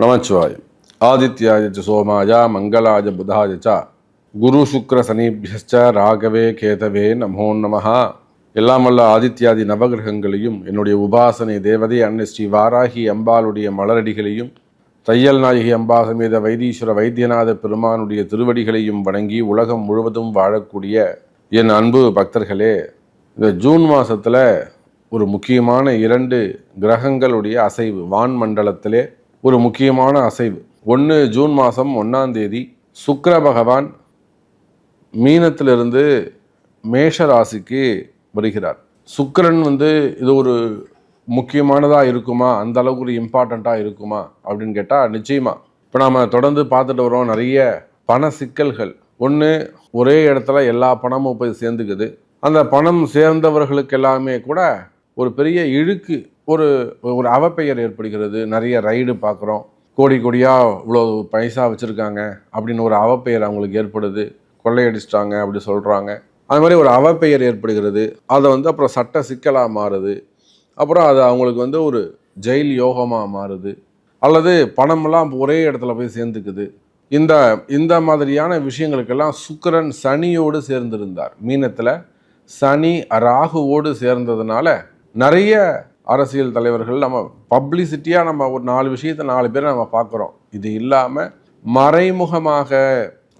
நமச்சிவாய் ஆதித்யாய சோமாய மங்களாய புதாய ச குரு சுக்ர சனீபியச்ச ராகவே கேதவே நமோ நமஹா எல்லாம் வல்ல ஆதித்யாதி நவகிரகங்களையும் என்னுடைய உபாசனை தேவதை அன்னை ஸ்ரீ வாராகி அம்பாளுடைய மலரடிகளையும் தையல் நாயகி அம்பா சமேத வைத்தீஸ்வர வைத்தியநாத பெருமானுடைய திருவடிகளையும் வணங்கி உலகம் முழுவதும் வாழக்கூடிய என் அன்பு பக்தர்களே இந்த ஜூன் மாதத்தில் ஒரு முக்கியமான இரண்டு கிரகங்களுடைய அசைவு வான் மண்டலத்திலே ஒரு முக்கியமான அசைவு. ஒன்று ஜூன் மாதம் ஒன்றாம் தேதி சுக்கர பகவான் மீனத்திலிருந்து மேஷ ராசிக்கு வருகிறார். சுக்கரன் வந்து இது ஒரு முக்கியமானதாக இருக்குமா? அந்த அளவுக்கு ஒரு இம்பார்ட்டண்ட்டாக இருக்குமா? அப்படின்னு கேட்டால் நிச்சயமா. இப்போ நாம் தொடர்ந்து பார்த்துட்டு வரோம் நிறைய பண சிக்கல்கள். ஒன்று ஒரே இடத்துல எல்லா பணமும் போய் சேர்ந்துக்குது. அந்த பணம் சேர்ந்தவர்களுக்கு எல்லாமே கூட ஒரு பெரிய இழுக்கு ஒரு ஒரு அவப்பெயர் ஏற்படுகிறது. நிறைய ரைடு பார்க்குறோம். கோடி கோடியாக இவ்வளோ பைசா வச்சுருக்காங்க அப்படின்னு ஒரு அவப்பெயர் அவங்களுக்கு ஏற்படுது. கொள்ளையடிச்சிட்டாங்க அப்படி சொல்கிறாங்க அது மாதிரி ஒரு அவப்பெயர் ஏற்படுகிறது. அதை வந்து அப்புறம் சட்ட சிக்கலாக மாறுது. அப்புறம் அது அவங்களுக்கு வந்து ஒரு ஜெயில் யோகமாக மாறுது. அல்லது பணமெல்லாம் ஒரே இடத்துல போய் சேர்ந்துக்குது. இந்த இந்த மாதிரியான விஷயங்களுக்கெல்லாம் சுக்கிரன் சனியோடு சேர்ந்திருந்தார். மீனத்தில் சனி ராகுவோடு சேர்ந்ததுனால நிறைய அரசியல் தலைவர்கள் நம்ம பப்ளிசிட்டியாக நம்ம ஒரு நாலு விஷயத்தை நாலு பேர் நம்ம பார்க்குறோம். இது இல்லாமல் மறைமுகமாக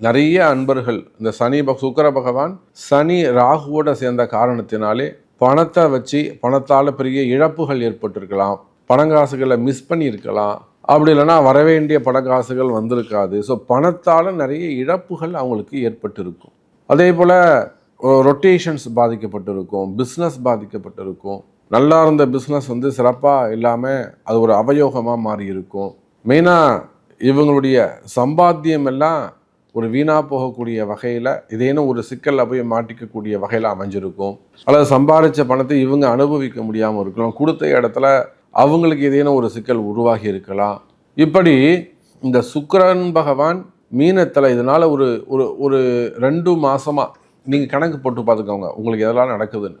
நிறைய அன்பர்கள் இந்த சனி பக சுக்கர பகவான் சனி ராகுவோட சேர்ந்த காரணத்தினாலே பணத்தை வச்சு பணத்தால் பெரிய இழப்புகள் ஏற்பட்டிருக்கலாம். பணங்காசுகளை மிஸ் பண்ணியிருக்கலாம். அப்படி இல்லைன்னா வரவேண்டிய பணங்காசுகள் வந்திருக்காது. ஸோ பணத்தால் நிறைய இழப்புகள் அவங்களுக்கு ஏற்பட்டிருக்கும். அதே போல் ரொட்டேஷன்ஸ் பாதிக்கப்பட்டிருக்கும் பிஸ்னஸ் பாதிக்கப்பட்டிருக்கும். நல்லா இருந்த பிஸ்னஸ் வந்து சிறப்பாக இல்லாமல் அது ஒரு அவயோகமாக மாறி இருக்கும் மெயினாக இவங்களுடைய சம்பாத்தியம் எல்லாம் ஒரு வீணாக போகக்கூடிய வகையில் இதேனும் ஒரு சிக்கலில் போய் மாட்டிக்கக்கூடிய வகையில் அமைஞ்சிருக்கும். அல்லது சம்பாதிச்ச பணத்தை இவங்க அனுபவிக்க முடியாமல் இருக்கலாம். கொடுத்த இடத்துல அவங்களுக்கு ஏதேனும் ஒரு சிக்கல் உருவாகி இருக்கலாம். இப்படி இந்த சுக்கரன் பகவான் மீனத்தில் இதனால் ஒரு ஒரு ஒரு ரெண்டு மாதமாக நீங்கள் கணக்கு போட்டு பார்த்துக்கோங்க. உங்களுக்கு எதெல்லாம் நடக்குதுன்னு.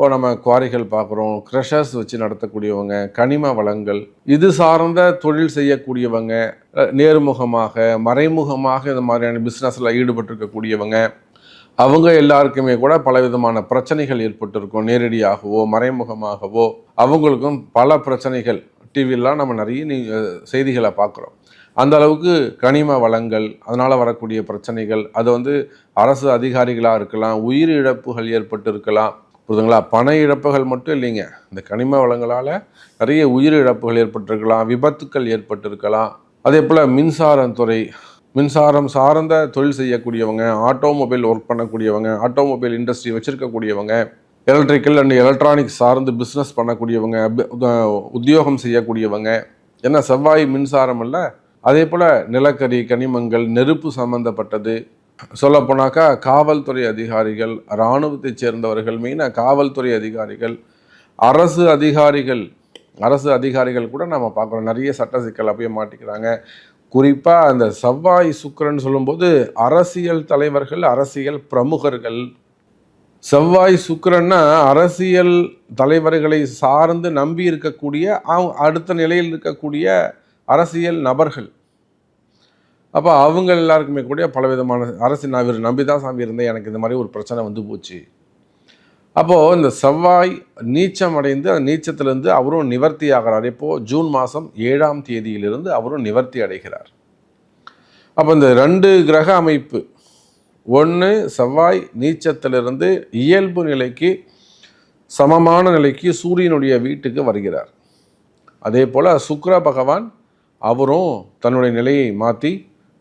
இப்போ நம்ம குவாரிகள் பார்க்குறோம் க்ரஷர்ஸ் வச்சு நடத்தக்கூடியவங்க கனிம வளங்கள் இது சார்ந்த தொழில் செய்யக்கூடியவங்க நேர்முகமாக மறைமுகமாக இந்த மாதிரியான பிஸ்னஸில் ஈடுபட்டிருக்கக்கூடியவங்க அவங்க எல்லாருக்குமே கூட பலவிதமான பிரச்சனைகள் ஏற்பட்டிருக்கும். நேரடியாகவோ மறைமுகமாகவோ அவங்களுக்கும் பல பிரச்சனைகள். டிவிலாம் நம்ம நிறைய செய்திகளை பார்க்குறோம். அந்த அளவுக்கு கனிம வளங்கள் அதனால் வரக்கூடிய பிரச்சனைகள் அது வந்து அரசு அதிகாரிகளாக இருக்கலாம் உயிரிழப்புகள் ஏற்பட்டு இருக்கலாம் புரிதுங்களா பண இழப்புகள் மட்டும் இல்லைங்க. இந்த கனிம வளங்களால் நிறைய உயிர் இழப்புகள் ஏற்பட்டிருக்கலாம் விபத்துக்கள் ஏற்பட்டிருக்கலாம். அதே போல் மின்சாரத்துறை மின்சாரம் சார்ந்த தொழில் செய்யக்கூடியவங்க ஆட்டோமொபைல் ஒர்க் பண்ணக்கூடியவங்க ஆட்டோமொபைல் இண்டஸ்ட்ரி வச்சுருக்கக்கூடியவங்க எலக்ட்ரிக்கல் அண்ட் எலக்ட்ரானிக்ஸ் சார்ந்து பிஸ்னஸ் பண்ணக்கூடியவங்க உத்தியோகம் செய்யக்கூடியவங்க ஏன்னா செவ்வாய் மின்சாரம் இல்லை அதே போல் நிலக்கரி கனிமங்கள் நெருப்பு சம்பந்தப்பட்டது சொல்லப்போனாக்கா காவல்துறை அதிகாரிகள் இராணுவத்தைச் சேர்ந்தவர்கள் மெயினாக காவல்துறை அதிகாரிகள் அரசு அதிகாரிகள் அரசு அதிகாரிகள் கூட நம்ம பார்க்குறோம் நிறைய சட்ட சிக்கலை போய் மாட்டிக்கிறாங்க. குறிப்பாக அந்த செவ்வாய் சுக்கரன் சொல்லும்போது அரசியல் தலைவர்கள் அரசியல் பிரமுகர்கள். செவ்வாய் சுக்கரன்னா அரசியல் தலைவர்களை சார்ந்து நம்பி இருக்கக்கூடிய அவங்க அடுத்த நிலையில் இருக்கக்கூடிய அரசியல் நபர்கள். அப்போ அவங்க எல்லாருக்குமே கூட பலவிதமான அரசு நான் இவர் நம்பி தான் சாமி இருந்தேன் எனக்கு இந்த மாதிரி ஒரு பிரச்சனை வந்து போச்சு. அப்போது இந்த செவ்வாய் நீச்சம் அடைந்து அந்த நீச்சத்திலேருந்து அவரும் நிவர்த்தி ஆகிறார். இப்போது ஜூன் மாதம் ஏழாம் தேதியிலிருந்து அவரும் நிவர்த்தி அடைகிறார். அப்போ இந்த ரெண்டு கிரக அமைப்பு ஒன்று செவ்வாய் நீச்சத்திலிருந்து இயல்பு நிலைக்கு சமமான நிலைக்கு சூரியனுடைய வீட்டுக்கு வருகிறார். அதே போல் சுக்ர பகவான் அவரும் தன்னுடைய நிலையை மாற்றி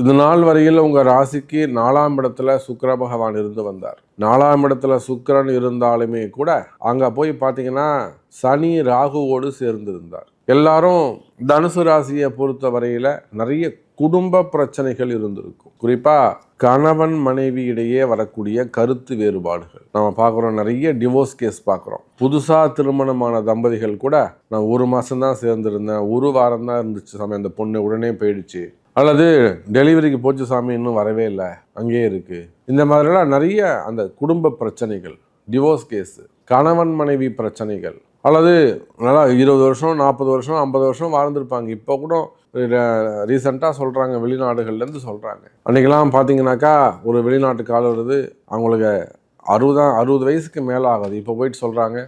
இது நாள் வரையில் உங்கள் ராசிக்கு நாலாம் இடத்துல சுக்கர பகவான் இருந்து வந்தார். நாலாம் இடத்துல சுக்கரன் இருந்தாலுமே கூட அங்கே போய் பார்த்தீங்கன்னா சனி ராகுவோடு சேர்ந்திருந்தார். எல்லாரும் தனுசு ராசியை பொறுத்த வரையில் நிறைய குடும்ப பிரச்சனைகள் இருந்திருக்கும். குறிப்பாக கணவன் மனைவி இடையே வரக்கூடிய கருத்து வேறுபாடுகள். நம்ம பார்க்குறோம் நிறைய டிவோர்ஸ் கேஸ் பார்க்குறோம். புதுசாக திருமணமான தம்பதிகள் கூட நான் ஒரு மாதம் தான் சேர்ந்துருந்தேன் ஒரு வாரம் தான் இருந்துச்சு. சமயம் அந்த பொண்ணு உடனே போயிடுச்சு. அல்லது டெலிவரிக்கு போச்சு சாமி இன்னும் வரவே இல்லை அங்கேயே இருக்குது இந்த மாதிரிலாம் நிறைய அந்த குடும்ப பிரச்சனைகள் டிவோர்ஸ் கேஸு கணவன் மனைவி பிரச்சனைகள் அல்லது நல்லா இருபது வருஷம் நாற்பது வருஷம் ஐம்பது வருஷம் வாழ்ந்துருப்பாங்க. இப்போ கூட ரீசெண்டாக சொல்கிறாங்க வெளிநாடுகள்லேருந்து சொல்கிறாங்க அன்றைக்கெல்லாம் பார்த்தீங்கன்னாக்கா ஒரு வெளிநாட்டு கால் வருது அவங்களுக்கு அறுபதாம் அறுபது வயசுக்கு மேலே ஆகுது. இப்போ போயிட்டு சொல்கிறாங்க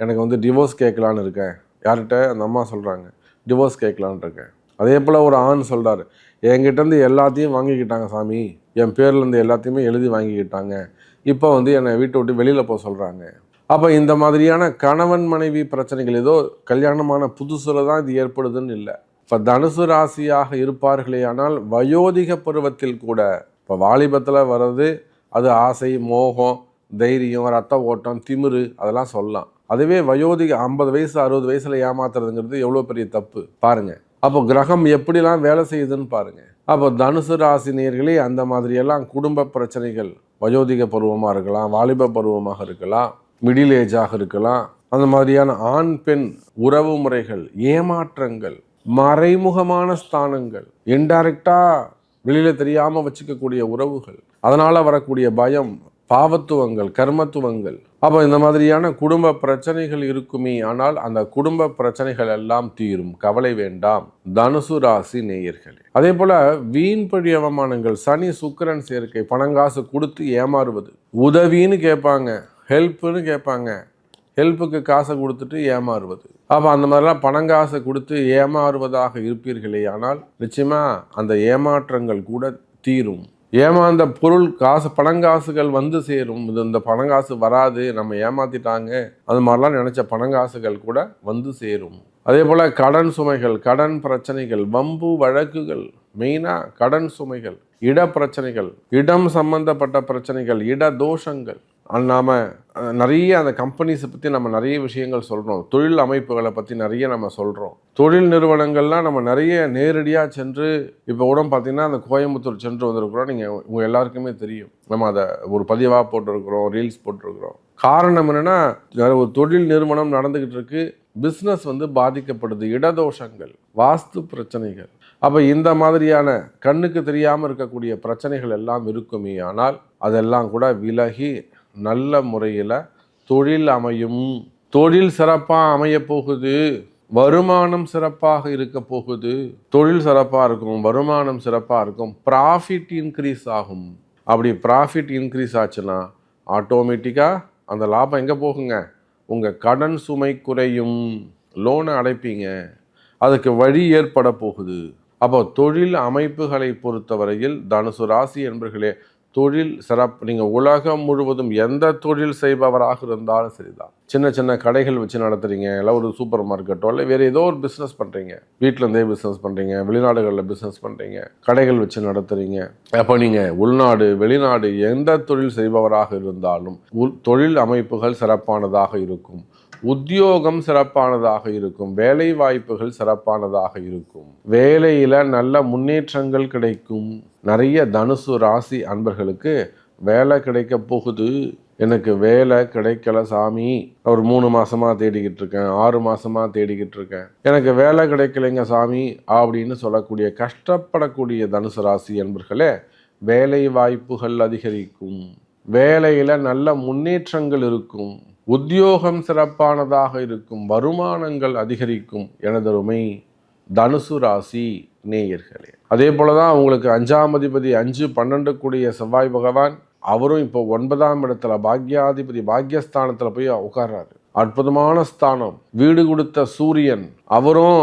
எனக்கு வந்து டிவோர்ஸ் கேட்கலான்னு இருக்கேன். யார்கிட்ட? அந்த அம்மா சொல்கிறாங்க டிவோர்ஸ் கேட்கலான்னு இருக்கேன். அதே போல் ஒரு ஆண் சொல்கிறாரு என்கிட்டேருந்து எல்லாத்தையும் வாங்கிக்கிட்டாங்க சாமி. என் பேர்லேருந்து எல்லாத்தையுமே எழுதி வாங்கிக்கிட்டாங்க. இப்போ வந்து என்னை வீட்டை விட்டு வெளியில் போக சொல்கிறாங்க அப்போ இந்த மாதிரியான கணவன் மனைவி பிரச்சனைகள் ஏதோ கல்யாணமான புதுசில் தான் இது ஏற்படுதுன்னு இல்லை. இப்போ தனுசு ராசியாக இருப்பார்களே ஆனால் வயோதிக பருவத்தில் கூட இப்போ வாலிபத்தில் வர்றது அது ஆசை மோகம் தைரியம் ரத்த ஓட்டம் திமிரு அதெல்லாம் சொல்லலாம். அதுவே வயோதிக ஐம்பது வயசு அறுபது வயசில் ஏமாத்துறதுங்கிறது எவ்வளோ பெரிய தப்பு? பாருங்கள் அப்போ கிரகம் எப்படிலாம் வேலை செய்யுதுன்னு பாருங்கள் அப்போ தனுசு ராசினியர்களே அந்த மாதிரியெல்லாம் குடும்ப பிரச்சனைகள் வயோதிக பருவமாக இருக்கலாம் வாலிப பருவமாக இருக்கலாம் மிடில் ஏஜாக இருக்கலாம் அந்த மாதிரியான ஆண் பெண் உறவு முறைகள் ஏமாற்றங்கள் மறைமுகமான ஸ்தானங்கள் இன்டைரக்டாக வெளியில் தெரியாமல் வச்சுக்கக்கூடிய உறவுகள் அதனால் வரக்கூடிய பயம் பாவத்துவங்கள் கர்மத்துவங்கள். அப்போ இந்த மாதிரியான குடும்ப பிரச்சனைகள் இருக்குமே ஆனால் அந்த குடும்ப பிரச்சனைகள் எல்லாம் தீரும். கவலை வேண்டாம். தனுசு ராசி நேயர்களே. அதே போல வீண் பழி அவமானங்கள் சனி சுக்கரன் சேர்க்கை பணங்காசு கொடுத்து ஏமாறுவது. உதவின்னு கேட்பாங்க ஹெல்ப்புன்னு கேட்பாங்க. ஹெல்ப்புக்கு காசை கொடுத்துட்டு ஏமாறுவது. அப்போ அந்த மாதிரிலாம் பணங்காசை கொடுத்து ஏமாறுவதாக இருப்பீர்களே ஆனால் நிச்சயமாக அந்த ஏமாற்றங்கள் கூட தீரும். ஏமாந்த பொருள் காசு பணங்காசுகள் வந்து சேரும். இது இந்த பணங்காசு வராது நம்ம ஏமாத்திட்டாங்க. அது மாதிரிலாம் நினச்ச பணங்காசுகள் கூட வந்து சேரும். அதே போல் கடன் சுமைகள் கடன் பிரச்சனைகள் வம்பு வழக்குகள் மெயினாக கடன் சுமைகள் இட பிரச்சனைகள் இடம் சம்பந்தப்பட்ட பிரச்சனைகள் இட தோஷங்கள். நாம் நிறைய அந்த கம்பெனிஸை பற்றி நம்ம நிறைய விஷயங்கள் சொல்கிறோம் தொழில் அமைப்புகளை பற்றி நிறைய நம்ம சொல்கிறோம் தொழில் நிறுவனங்கள்லாம் நம்ம நிறைய நேரடியாக சென்று இப்போ கூட பார்த்திங்கன்னா அந்த கோயம்புத்தூர் சென்று வந்திருக்கிறோம். நீங்கள் உங்கள் எல்லாருக்குமே தெரியும். நம்ம அதை ஒரு பதிவாக போட்டிருக்கிறோம் ரீல்ஸ் போட்டிருக்கிறோம். காரணம் என்னென்னா ஒரு தொழில் நிறுவனம் நடந்துக்கிட்டு இருக்கு. பிஸ்னஸ் வந்து பாதிக்கப்படுது. இடதோஷங்கள் வாஸ்து பிரச்சனைகள். அப்போ இந்த மாதிரியான கண்ணுக்கு தெரியாமல் இருக்கக்கூடிய பிரச்சனைகள் எல்லாம் இருக்குமே. ஆனால் அதெல்லாம் கூட விலகி நல்ல முறையில் தொழில் அமையும். தொழில் சிறப்பாக அமைய போகுது. வருமானம் சிறப்பாக இருக்க போகுது. தொழில் சிறப்பாக இருக்கும் வருமானம் சிறப்பாக இருக்கும். ப்ராஃபிட் இன்க்ரீஸ் ஆகும். அப்படி ப்ராஃபிட் இன்க்ரீஸ் ஆச்சுன்னா ஆட்டோமேட்டிக்காக அந்த லாபம் எங்கே போகுங்க? உங்கள் கடன் சுமை குறையும். லோனை அடைப்பீங்க. அதுக்கு வழி ஏற்பட போகுது. அப்போ தொழில் அமைப்புகளை பொறுத்தவரையில் தனுசு ராசி என்பர்களே தொழில் சிறப்பு நீங்கள் உலகம் முழுவதும் எந்த தொழில் செய்பவராக இருந்தாலும் சரிதான். சின்ன சின்ன கடைகள் வச்சு நடத்துறீங்க இல்லை ஒரு சூப்பர் மார்க்கெட்டோ இல்லை வேறு ஏதோ ஒரு பிஸ்னஸ் பண்ணுறீங்க வீட்டிலேருந்தே பிஸ்னஸ் பண்ணுறீங்க வெளிநாடுகளில் பிஸ்னஸ் பண்ணுறீங்க கடைகள் வச்சு நடத்துகிறீங்க அப்போ நீங்கள் உள்நாடு வெளிநாடு எந்த தொழில் செய்பவராக இருந்தாலும் உள் தொழில் அமைப்புகள் சிறப்பானதாக இருக்கும். உத்தியோகம் சிறப்பானதாக இருக்கும். வேலை வாய்ப்புகள் சிறப்பானதாக இருக்கும். வேலையில் நல்ல முன்னேற்றங்கள் கிடைக்கும். நிறைய தனுசு ராசி அன்பர்களுக்கு வேலை கிடைக்க போகுது. எனக்கு வேலை கிடைக்கல சாமி. ஒரு மூணு மாசமா தேடிக்கிட்டு இருக்கேன். ஆறு மாசமா தேடிக்கிட்டு இருக்கேன். எனக்கு வேலை கிடைக்கலைங்க சாமி அப்படின்னு சொல்லக்கூடிய கஷ்டப்படக்கூடிய தனுசு ராசி என்பர்களே வேலை வாய்ப்புகள் அதிகரிக்கும். வேலையில நல்ல முன்னேற்றங்கள் இருக்கும். உத்தியோகம் சிறப்பானதாக இருக்கும் வருமானங்கள் அதிகரிக்கும் எனதருமை தனுசு ராசி நேயர்களே. அதே போல தான் உங்களுக்கு அஞ்சாம் அதிபதி அஞ்சு பன்னெண்டு கூடிய செவ்வாய் பகவான் அவரும் இப்போ ஒன்பதாம் இடத்துல பாக்யாதிபதி பாக்யஸ்தானத்தில் போய் உட்கார்றாரு. அற்புதமான ஸ்தானம். வீடு கொடுத்த சூரியன் அவரும்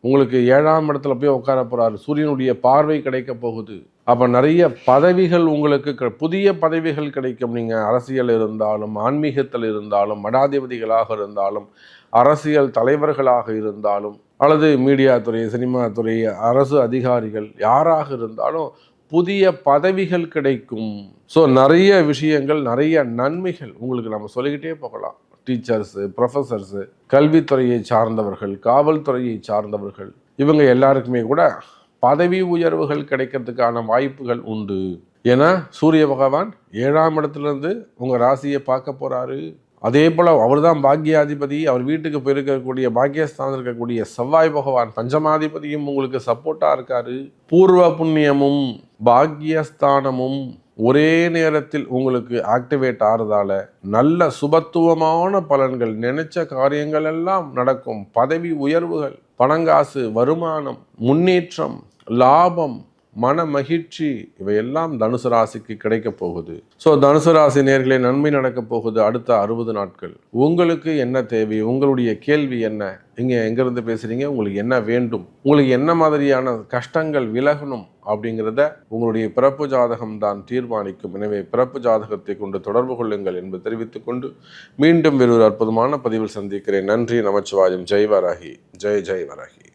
உங்களுக்கு ஏழாம் இடத்துல போய் உட்கார போறாரு. சூரியனுடைய பார்வை கிடைக்க போகுது. அப்போ நிறைய பதவிகள் உங்களுக்கு புதிய பதவிகள் கிடைக்கும். நீங்கள் அரசியல் இருந்தாலும் ஆன்மீகத்தில் இருந்தாலும் மடாதிபதிகளாக இருந்தாலும் அரசியல் தலைவர்களாக இருந்தாலும் அல்லது மீடியா துறை சினிமா துறை அரசு அதிகாரிகள் யாராக இருந்தாலும் புதிய பதவிகள் கிடைக்கும். ஸோ நிறைய விஷயங்கள் நிறைய நன்மைகள் உங்களுக்கு நம்ம சொல்லிக்கிட்டே போகலாம். டீச்சர்ஸு ப்ரொஃபஸர்ஸு கல்வித்துறையை சார்ந்தவர்கள் காவல்துறையை சார்ந்தவர்கள் இவங்க எல்லாருக்குமே கூட பதவி உயர்வுகள் கிடைக்கிறதுக்கான வாய்ப்புகள் உண்டு. ஏன்னா சூரிய பகவான் ஏழாம் இடத்துலேருந்து உங்கள் ராசியை பார்க்க போகிறாரு அதே போல் அவர் தான் பாக்யாதிபதி அவர் வீட்டுக்கு போயிருக்கக்கூடிய பாக்கியஸ்தானம் இருக்கக்கூடிய செவ்வாய் பகவான் பஞ்சமாதிபதியும் உங்களுக்கு சப்போர்ட்டாக இருக்காரு. பூர்வ புண்ணியமும் பாக்யஸ்தானமும் ஒரே நேரத்தில் உங்களுக்கு ஆக்டிவேட் ஆகிறதால நல்ல சுபத்துவமான பலன்கள் நினைச்ச காரியங்கள் எல்லாம் நடக்கும். பதவி உயர்வுகள் பணங்காசு வருமானம் முன்னேற்றம் லாபம் மன மகிழ்ச்சி இவையெல்லாம் தனுசு ராசிக்கு கிடைக்க போகுது. ஸோ தனுசு ராசி நேர்களை நன்மை நடக்க போகுது அடுத்த அறுபது நாட்கள். உங்களுக்கு என்ன தேவை? உங்களுடைய கேள்வி என்ன? இங்கே எங்கேருந்து பேசுகிறீங்க உங்களுக்கு என்ன வேண்டும்? உங்களுக்கு என்ன மாதிரியான கஷ்டங்கள் விலகணும் அப்படிங்கிறத உங்களுடைய பிறப்பு ஜாதகம் தான் தீர்மானிக்கும். எனவே பிறப்பு ஜாதகத்தை கொண்டு தொடர்பு கொள்ளுங்கள் என்று தெரிவித்துக் கொண்டு மீண்டும் வேறொரு அற்புதமான பதிவில் சந்திக்கிறேன். நன்றி நமச்சிவாயம். ஜெய் வராகி ஜெய் ஜெய் வராகி